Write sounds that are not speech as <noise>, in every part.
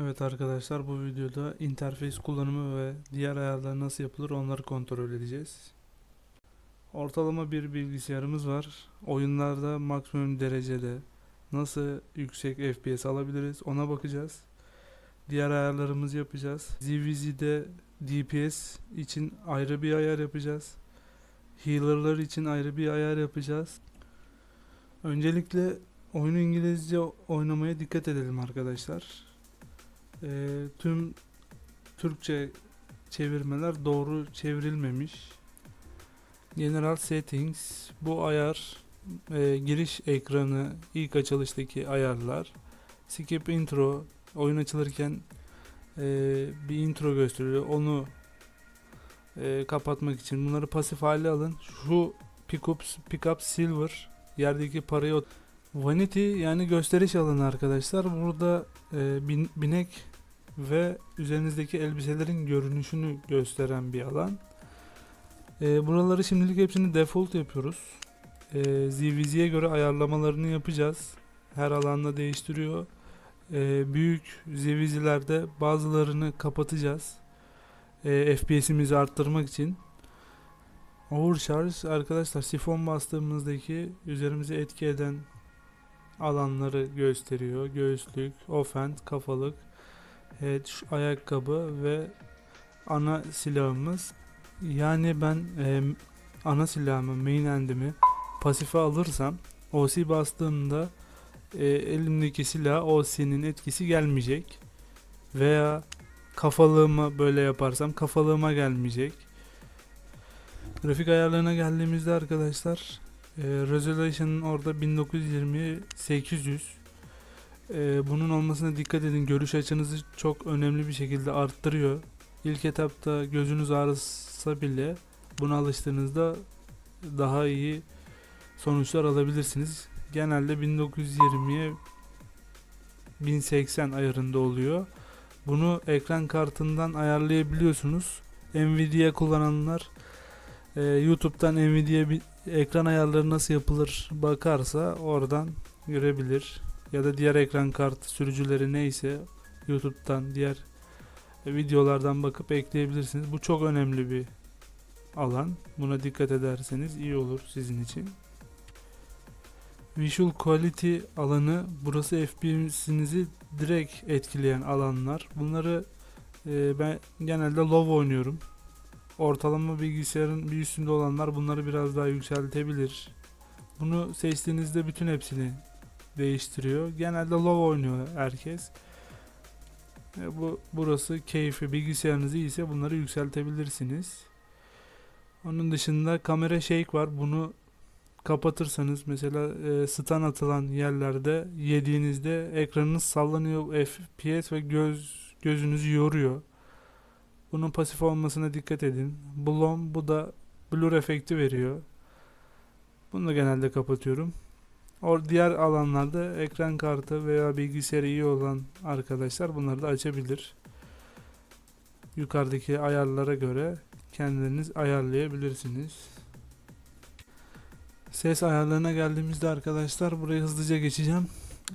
Evet arkadaşlar bu videoda interface kullanımı ve diğer ayarlar nasıl yapılır onları kontrol edeceğiz. Ortalama bir bilgisayarımız var. Oyunlarda maksimum derecede nasıl yüksek FPS alabiliriz ona bakacağız. Diğer ayarlarımızı yapacağız. ZVZ'de DPS için ayrı bir ayar yapacağız. Healer'lar için ayrı bir ayar yapacağız. Öncelikle oyunu İngilizce oynamaya dikkat edelim arkadaşlar. Ee, tüm Türkçe çevirmeler doğru çevrilmemiş. General Settings bu ayar e, giriş ekranı ilk açılıştaki ayarlar. Skip intro oyun açılırken e, bir intro gösteriyor. Onu e, kapatmak için bunları pasif hale alın. Şu pick up, pick up silver yerdeki parayı vanity yani gösteriş alanı arkadaşlar. Burada e, bin- binek ve üzerinizdeki elbiselerin görünüşünü gösteren bir alan. E, buraları şimdilik hepsini default yapıyoruz. E, ZVZ'ye göre ayarlamalarını yapacağız. Her alanda değiştiriyor. E, büyük ZVZ'lerde bazılarını kapatacağız. E, FPS'imizi arttırmak için. Overcharge arkadaşlar sifon bastığımızdaki üzerimize etki eden alanları gösteriyor. Göğüslük, offhand, kafalık, head, şu ayakkabı ve ana silahımız. Yani ben e, ana silahımı, main end'imi pasife alırsam OC bastığımda e, elimdeki silah OC'nin etkisi gelmeyecek. Veya kafalığımı böyle yaparsam kafalığıma gelmeyecek. Grafik ayarlarına geldiğimizde arkadaşlar e, Resolution'ın orada 1920 800 e, bunun olmasına dikkat edin. Görüş açınızı çok önemli bir şekilde arttırıyor. İlk etapta gözünüz ağrısa bile buna alıştığınızda daha iyi sonuçlar alabilirsiniz. Genelde 1920'ye 1080 ayarında oluyor. Bunu ekran kartından ayarlayabiliyorsunuz. Nvidia kullananlar e, YouTube'dan Nvidia ekran ayarları nasıl yapılır bakarsa oradan görebilir. Ya da diğer ekran kart sürücüleri neyse YouTube'dan diğer videolardan bakıp ekleyebilirsiniz. Bu çok önemli bir alan. Buna dikkat ederseniz iyi olur sizin için. Visual Quality alanı burası FPS'inizi direkt etkileyen alanlar. Bunları e, ben genelde low oynuyorum. Ortalama bilgisayarın bir üstünde olanlar bunları biraz daha yükseltebilir. Bunu seçtiğinizde bütün hepsini değiştiriyor. Genelde low oynuyor herkes. E, bu burası keyfi bilgisayarınız iyiyse bunları yükseltebilirsiniz. Onun dışında kamera shake var. Bunu kapatırsanız mesela e, stun atılan yerlerde yediğinizde ekranınız sallanıyor FPS ve göz gözünüzü yoruyor. Bunun pasif olmasına dikkat edin. Bloom bu da blur efekti veriyor. Bunu da genelde kapatıyorum. Or diğer alanlarda ekran kartı veya bilgisayarı iyi olan arkadaşlar bunları da açabilir. Yukarıdaki ayarlara göre kendiniz ayarlayabilirsiniz. Ses ayarlarına geldiğimizde arkadaşlar burayı hızlıca geçeceğim.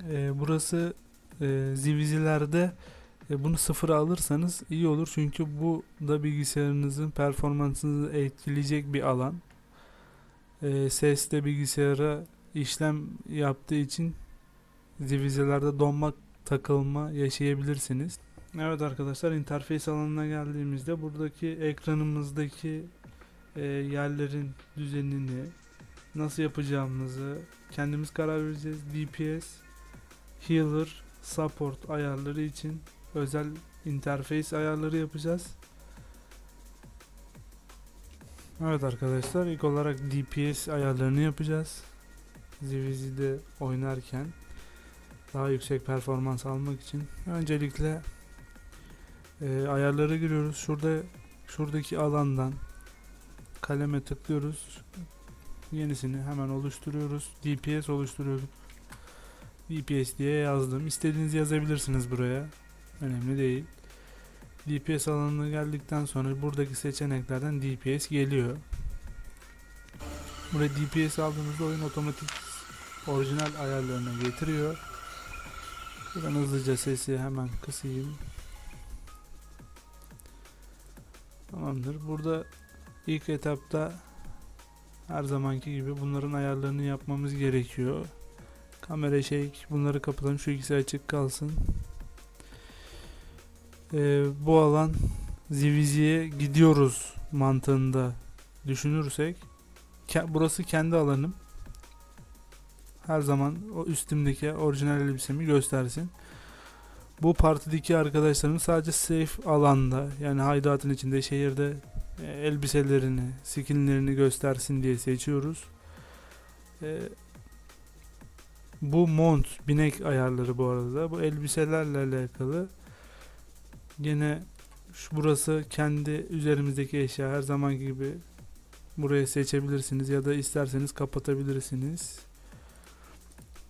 Ee, burası e, zivizilerde e, bunu sıfıra alırsanız iyi olur çünkü bu da bilgisayarınızın performansını etkileyecek bir alan. E, ses de bilgisayara işlem yaptığı için divizelerde donma takılma yaşayabilirsiniz. Evet arkadaşlar interface alanına geldiğimizde buradaki ekranımızdaki e, yerlerin düzenini nasıl yapacağımızı kendimiz karar vereceğiz. DPS, Healer, Support ayarları için özel interface ayarları yapacağız. Evet arkadaşlar ilk olarak DPS ayarlarını yapacağız. ZVZ'de oynarken daha yüksek performans almak için öncelikle e, ayarlara giriyoruz. Şurada şuradaki alandan kaleme tıklıyoruz. Yenisini hemen oluşturuyoruz. DPS oluşturuyoruz. DPS diye yazdım. İstediğiniz yazabilirsiniz buraya. Önemli değil. DPS alanına geldikten sonra buradaki seçeneklerden DPS geliyor. Buraya DPS aldığınızda oyun otomatik orijinal ayarlarına getiriyor. Şuradan hızlıca sesi hemen kısayım. Tamamdır. Burada ilk etapta her zamanki gibi bunların ayarlarını yapmamız gerekiyor. Kamera şey bunları kapatalım. Şu ikisi açık kalsın. Ee, bu alan Zivizi'ye gidiyoruz mantığında düşünürsek ke- burası kendi alanım. Her zaman o üstümdeki orijinal elbisemi göstersin. Bu partideki arkadaşlarım sadece safe alanda yani haydatın içinde şehirde e, elbiselerini, skinlerini göstersin diye seçiyoruz. E, bu mont, binek ayarları bu arada. Bu elbiselerle alakalı. Yine şu burası kendi üzerimizdeki eşya her zamanki gibi buraya seçebilirsiniz ya da isterseniz kapatabilirsiniz.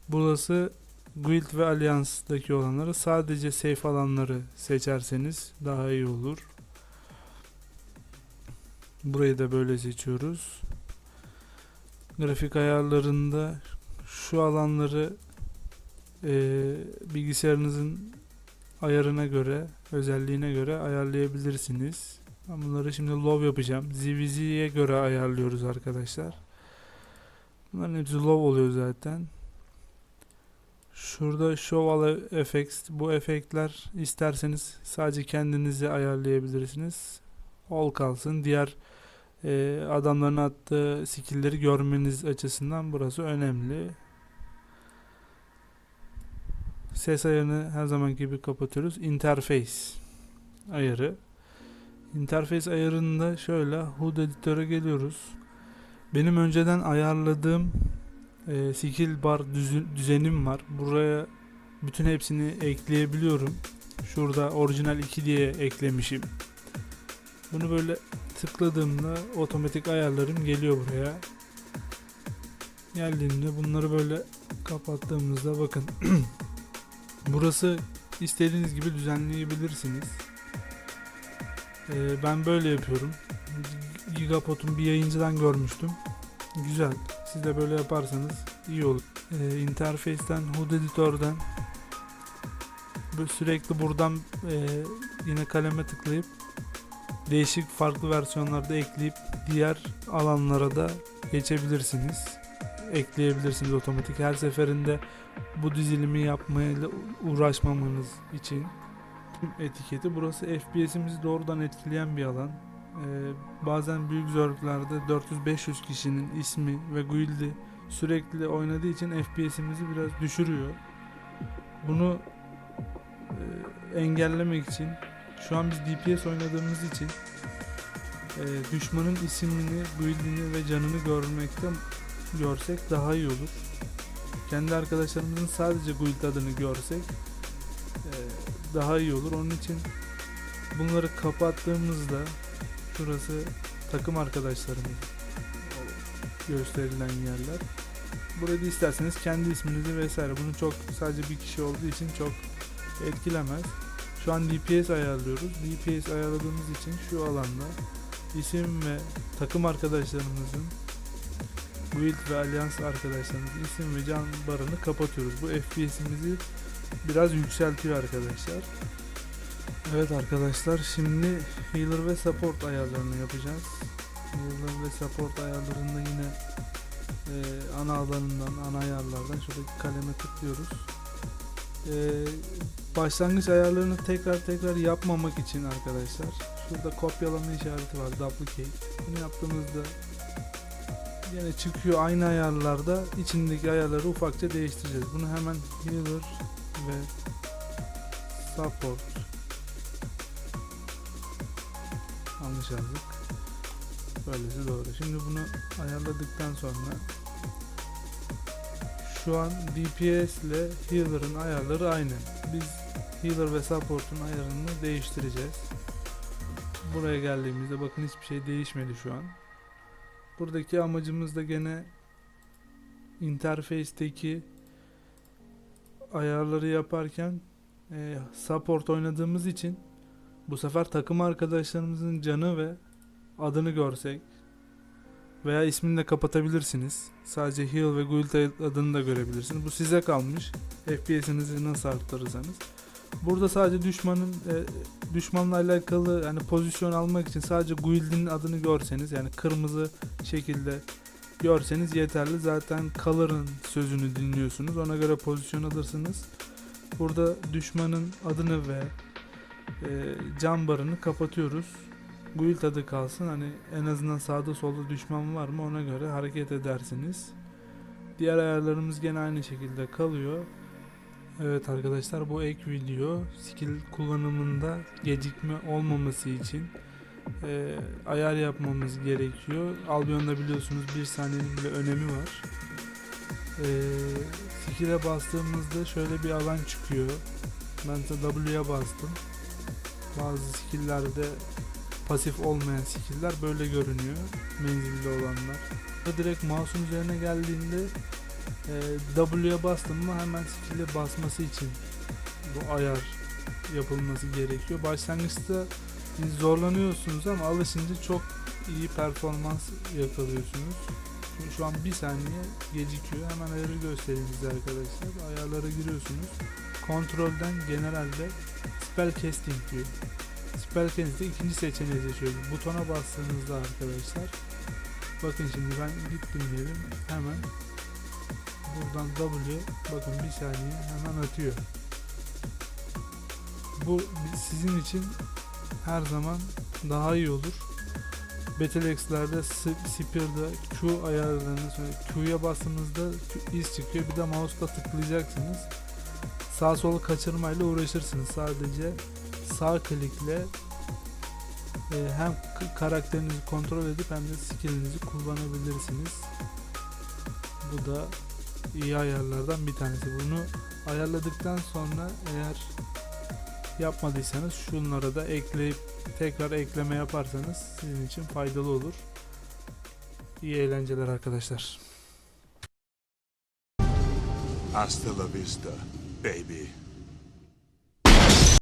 Burası Guild ve Alliance'daki olanları sadece safe alanları seçerseniz daha iyi olur. Burayı da böyle seçiyoruz. Grafik ayarlarında şu alanları eee, bilgisayarınızın ayarına göre, özelliğine göre ayarlayabilirsiniz. Ben bunları şimdi low yapacağım. ZVZ'ye göre ayarlıyoruz arkadaşlar. Bunların hepsi low oluyor zaten. Şurada Show All Effects. Bu efektler isterseniz sadece kendinizi ayarlayabilirsiniz. All kalsın. Diğer e, adamların attığı skill'leri görmeniz açısından burası önemli. Ses ayarını her zaman gibi kapatıyoruz. Interface ayarı. Interface ayarında şöyle HUD editöre geliyoruz. Benim önceden ayarladığım e, skill bar düzenim var. Buraya bütün hepsini ekleyebiliyorum. Şurada orijinal 2 diye eklemişim. Bunu böyle tıkladığımda otomatik ayarlarım geliyor buraya. Geldiğinde bunları böyle kapattığımızda bakın. <clears throat> Burası istediğiniz gibi düzenleyebilirsiniz. Ee, ben böyle yapıyorum. Gigapod'un bir yayıncıdan görmüştüm. Güzel. Siz de böyle yaparsanız iyi olur. Ee, interface'ten, HUD editörden sürekli buradan e, yine kaleme tıklayıp değişik farklı versiyonlarda ekleyip diğer alanlara da geçebilirsiniz. Ekleyebilirsiniz otomatik. Her seferinde bu dizilimi yapmayla uğraşmamanız için etiketi. Burası FPS'imizi doğrudan etkileyen bir alan. Ee, bazen büyük zorluklarda 400-500 kişinin ismi ve guild'i sürekli oynadığı için FPS'imizi biraz düşürüyor. Bunu e, engellemek için şu an biz DPS oynadığımız için e, düşmanın isimini, guild'ini ve canını görmekte görsek daha iyi olur. Kendi arkadaşlarımızın sadece guild adını görsek e, daha iyi olur. Onun için bunları kapattığımızda şurası takım arkadaşlarımız gösterilen yerler. Burada isterseniz kendi isminizi vesaire. Bunu çok sadece bir kişi olduğu için çok etkilemez. Şu an DPS ayarlıyoruz. DPS ayarladığımız için şu alanda isim ve takım arkadaşlarımızın Guild ve Alliance arkadaşlarımızın isim ve can barını kapatıyoruz. Bu FPS'imizi biraz yükseltiyor arkadaşlar. Evet arkadaşlar şimdi healer ve support ayarlarını yapacağız. Healer ve support ayarlarında yine e, ana alanından, ana ayarlardan şuradaki kaleme tıklıyoruz. E, başlangıç ayarlarını tekrar tekrar yapmamak için arkadaşlar şurada kopyalama işareti var duplicate. Bunu yaptığımızda yine çıkıyor aynı ayarlarda içindeki ayarları ufakça değiştireceğiz. Bunu hemen healer ve support yanlış yazdık. Böylesi doğru. Şimdi bunu ayarladıktan sonra şu an DPS ile healer'ın ayarları aynı. Biz healer ve support'un ayarını değiştireceğiz. Buraya geldiğimizde bakın hiçbir şey değişmedi şu an. Buradaki amacımız da gene interface'teki ayarları yaparken e, support oynadığımız için bu sefer takım arkadaşlarımızın canı ve adını görsek Veya ismini de kapatabilirsiniz. Sadece heal ve guild adını da görebilirsiniz. Bu size kalmış. FPS'inizi nasıl arttırırsanız. Burada sadece düşmanın e, düşmanla alakalı yani pozisyon almak için sadece guild'in adını görseniz yani kırmızı şekilde görseniz yeterli. Zaten color'ın sözünü dinliyorsunuz. Ona göre pozisyon alırsınız. Burada düşmanın adını ve e, can barını kapatıyoruz. Guild adı kalsın. Hani en azından sağda solda düşman var mı ona göre hareket edersiniz. Diğer ayarlarımız gene aynı şekilde kalıyor. Evet arkadaşlar bu ek video skill kullanımında gecikme olmaması için e, ayar yapmamız gerekiyor. Albion'da biliyorsunuz bir saniyenin bile önemi var. E, skill'e bastığımızda şöyle bir alan çıkıyor. Ben de W'ye bastım. Bazı skill'lerde pasif olmayan skill'ler böyle görünüyor. Menzilli olanlar. Direkt mouse'un üzerine geldiğinde W'ye bastım mı hemen skill'e basması için bu ayar yapılması gerekiyor. Başlangıçta zorlanıyorsunuz ama alışınca çok iyi performans yakalıyorsunuz. Şu an bir saniye gecikiyor. Hemen ayarı göstereyim size arkadaşlar. Ayarlara giriyorsunuz. Kontrolden genelde spell casting diyor. Spell casting'de ikinci seçeneği seçiyoruz. Butona bastığınızda arkadaşlar bakın şimdi ben gittim diyelim hemen buradan W bakın bir saniye hemen atıyor. Bu sizin için her zaman daha iyi olur. Battleaxe'lerde Spear'da Q ayarlarını Q'ya bastığınızda iz çıkıyor. Bir de mouse'la tıklayacaksınız. Sağ solu kaçırmayla uğraşırsınız. Sadece sağ klikle e, hem karakterinizi kontrol edip hem de skill'inizi kullanabilirsiniz. Bu da iyi ayarlardan bir tanesi. Bunu ayarladıktan sonra eğer yapmadıysanız şunlara da ekleyip tekrar ekleme yaparsanız sizin için faydalı olur. İyi eğlenceler arkadaşlar. Hasta la vista, baby.